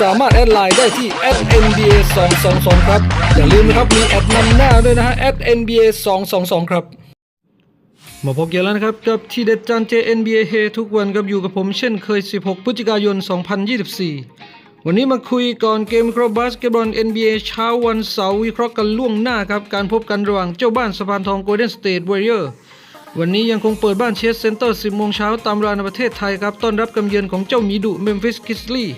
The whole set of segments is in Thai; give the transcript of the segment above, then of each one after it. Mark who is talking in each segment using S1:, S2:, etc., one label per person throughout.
S1: สามารถแอดไลน์ได้ที่ @nba 222ครับ อย่าลืมนะครับ มีแอดนำหน้าด้วยนะฮะ @nba 222ครับมาพบกันแล้วนะครับกับที่เด็ดจานเจ NBA เฮทุกวันกับอยู่กับผมเช่นเคย 16 พฤศจิกายน 2024 วันนี้มาคุยก่อนเกมคราะห์บาสเกตบอล NBA เช้าวันเสาร์วิเคราะห์กันล่วงหน้าครับ การพบกันระหว่างเจ้าบ้านสะพานทอง Golden State Warrior วันนี้ยังคงเปิดบ้านเชสเซ็นเตอร์ 10 โมงเช้าตามเวลาในประเทศไทยครับ ต้อนรับกำเยือนของเจ้ามีดุ Memphis Grizzlies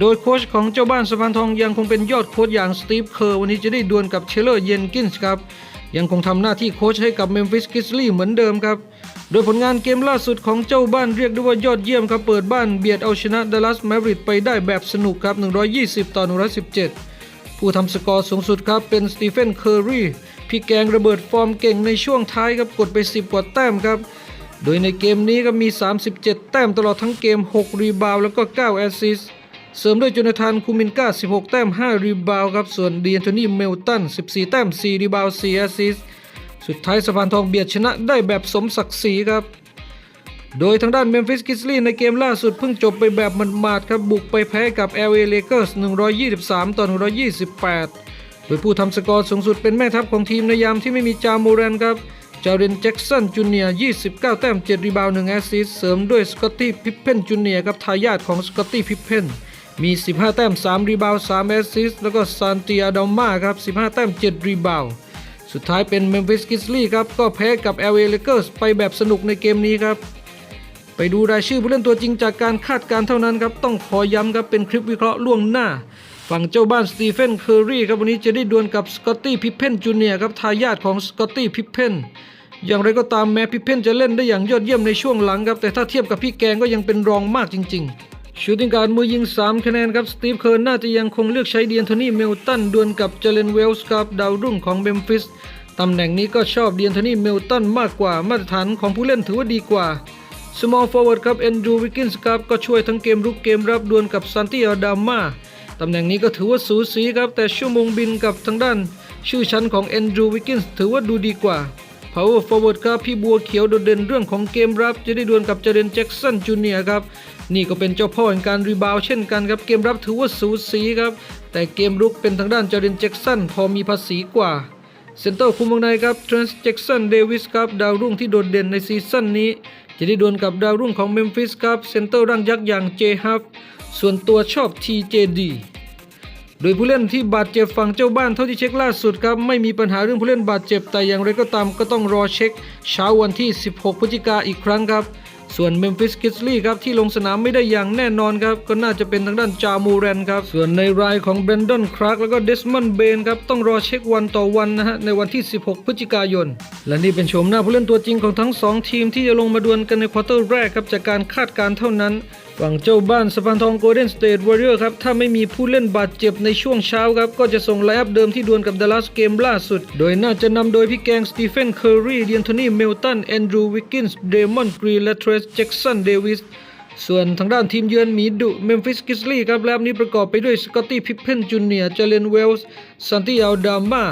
S1: โดยโค้ชของเจ้าบ้านสะพานทองยังคงเป็นยอดโค้ชอย่างสตีฟเคอร์วันนี้จะได้ดวลกับเชลเลอร์เยนกินส์ครับ ยังคงทำหน้าที่โค้ชให้กับเมมฟิสกิสลี่เหมือนเดิมครับ โดยผลงานเกมล่าสุดของเจ้าบ้านเรียกได้ว่ายอดเยี่ยมครับ เปิดบ้านเบียดเอาชนะดัลลัสแมวริกไปได้แบบสนุกครับ 120 ต่อ 117 ผู้ทำสกอร์สูงสุดครับเป็นสตีเฟนเคอร์รีพี่แกงระเบิดฟอร์มเก่งในช่วงท้ายครับกดไป 10 กว่าแต้มครับโดยในเกมนี้ก็มี 37 แต้มตลอดทั้งเกม 6 รีบาวแล้วก็ 9 แอสซิสต์ เสริมด้วยโจนาธานคูมินกา16 แต้ม 5 รีบาวด์ครับ ส่วนดีแอนโทนีเมลตัน 14 แต้ม 4 รีบาวด์4แอสซิสสุดท้ายสะพานทองเบียดชนะได้แบบสมศักดิ์ศรีครับ โดยทางด้านเมมฟิสกิสลีในเกมล่าสุดเพิ่งจบไปแบบหมาดๆครับ บุกไปแพ้กับ LA Lakers 123 ต่อ 128 โดยผู้ทำสกอร์สูงสุดเป็นแม่ทัพของทีมในยามที่ไม่มีจามูแรนครับจาเรนแจ็กสันจูเนียร์29 แต้ม 7 รีบาวด์1แอสซิสเสริมด้วยสกอตตี้พิพเพนจูเนียร์ครับทายาทของสกอตตี้พิพเพน มี 15 แต้ม 3 รีบาว3แอสซิสแล้วก็ซานติอาดอมาครับ 15 แต้ม 7 รีบาวสุดท้ายเป็น Memphis Grizzlies ครับ ก็แพ้กับ LA Lakers ไปแบบสนุกในเกมนี้ครับ ไปดูรายชื่อผู้เล่นตัวจริงจากการคาดการณ์เท่านั้นครับ ต้องขอย้ำครับ เป็นคลิปวิเคราะห์ล่วงหน้า ฝั่งเจ้าบ้านสตีเฟนเคอร์รีครับ วันนี้จะได้ดวลกับสกอตตี้พิพเพนจูเนียร์ครับทายาทของสกอตตี้พิพเพนอย่างไรก็ตามแม้พิพเพนจะเล่นได้อย่างยอดเยี่ยมในช่วงหลังครับแต่ถ้าเทียบกับพี่แกงก็ยังเป็นรองมากจริง ๆ ชูติงการมือยิง 3 คะแนนครับ สตีฟเคิร์นน่าจะยังคงเลือกใช้เดียนโทนี่เมลตันดวลกับเจเลนเวลส์ครับดาวรุ่งของเบมฟิสตำแหน่งนี้ก็ชอบเดียนโทนี่เมลตันมากกว่ามาตรฐานของผู้เล่นถือว่าดีกว่า small forward ครับ a n d r e w Wiggins ครับก็ช่วยทั้งเกมรุกเกมรับดวลกับซันติอาดามาตำแหน่งนี้ก็ถือว่าสูสีครับแต่ชั่วโมงบินกับทางด้าน ชื่อชั้นของ a n d r e w Wiggins ถือว่าดูดีกว่า power forward ครับพี่บัวเขียวโดดเด่นเรื่องของเกมรับ จะได้ดวลกับเจเรนแจ็กสันจูเนียครับ นี่ก็เป็นเจ้าพ่อแห่งการรีบาวด์เช่นกันครับ เกมรับถือว่าสูสีครับ แต่เกมรุกเป็นทางด้านจเรนแจ็กสันพอมีภาษีกว่า เซนเตอร์คุมวงในครับทรานส์แจ็กสันเดวิสครับดาวรุ่งที่โดดเด่นในซีซั่นนี้ จะได้ดวลกับดาวรุ่งของเมมฟิสครับเซนเตอร์ร่างยักษ์อย่างเจฮัฟส่วนตัวชอบ TJD โดยผู้เล่นที่บาดเจ็บฝั่งเจ้าบ้านเท่าที่เช็คล่าสุดครับ ไม่มีปัญหาเรื่องผู้เล่นบาดเจ็บแต่อย่างไรก็ตามก็ต้องรอเช็คเช้าวันที่ 16 พฤศจิกาอีกครั้งครับ ส่วนเมมฟิสกิสลี่ครับที่ลงสนามไม่ได้อย่างแน่นอนครับก็น่าจะเป็นทางด้านจามูแรนครับส่วนในรายของเบรนดอนคราร์กแล้วก็เดสมอนด์เบนครับต้องรอเช็ควันต่อวันนะฮะในวันที่ 16 พฤศจิกายน และนี่เป็นชมหน้าผู้เล่นตัวจริงของทั้ง 2 ทีมที่จะลงมาดวลกันในควอเตอร์แรกครับจากการคาดการณ์เท่านั้น ฝั่งเจ้าบ้านสะพานทองโกลเด้นสเตทวอริเออร์ครับ ถ้าไม่มีผู้เล่นบาดเจ็บในช่วงเช้าครับ ก็จะส่งไลน์อัพเดิมที่ดวลกับดัลลัสเกมล่าสุด โดยน่าจะนำโดยพี่แกงสตีเฟนเคอร์รีเดียนโทนี่เมลตันแอนดรูวิกกินส์เดมอนกรีนและเทรสแจ็กสันเดวิสส่วนทางด้านทีมเยือนมีดุเมมฟิสกิสลีครับแลบนี้ประกอบไปด้วยสกอตตี้พิพเพนจูเนียร์เจเลนเวลส์ซันติอาดามา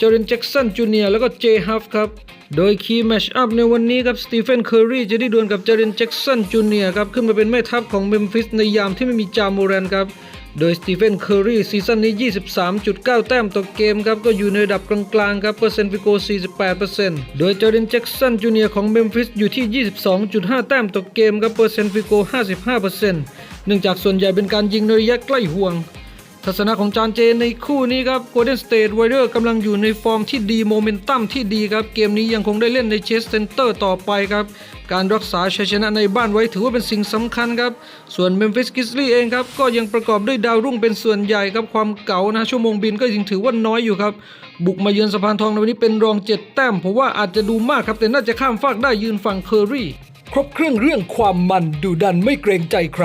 S1: จอร์เรนแจ็กสันจูเนียร์แล้วก็เจฮัฟครับ โดยคีย์แมชอัพในวันนี้ครับสตีเฟนเคอร์รีจะได้ดวลกับจอร์เรนแจ็กสันจูเนียร์ครับ ขึ้นมาเป็นแม่ทัพของเมมฟิสในยามที่ไม่มีจาโมแรนครับโดยสตีเฟน เคอร์รีซีซั่นนี้ 23.9 แต้มต่อเกมครับ ก็อยู่ในระดับกลางๆครับ เปอร์เซ็นต์ฟิโก 48%โดยจอร์เดนแจ็กสันจูเนียร์ของเมมฟิสอยู่ที่ 22.5 แต้มต่อเกมครับ เปอร์เซ็นต์ฟิโก 55%เนื่องจากส่วนใหญ่เป็นการยิงในระยะใกล้ห่วง ทัศนะของจานเจในคู่นี้ครับ Golden State Warriors กำลังอยู่ในฟอร์มที่ดีโมเมนตัมที่ดีครับ เกมนี้ยังคงได้เล่นในเชสเซนเตอร์ต่อไปครับ การรักษาชัยชนะในบ้านไว้ถือว่าเป็นสิ่งสำคัญครับ ส่วน Memphis Grizzlies เองครับ ก็ยังประกอบด้วยดาวรุ่งเป็นส่วนใหญ่ครับ ความเก่านะ ชั่วโมงบินก็ยังถือว่าน้อยอยู่ครับ บุกมาเยือนสะพานทองในวันนี้เป็นรองเจ็ดแต้มผมว่าอาจจะดูมากครับแต่น่าจะข้ามฟากได้ยืนฝั่งเคอรี่ครบเครื่องเรื่องความมันดูดันไม่เกรงใจใคร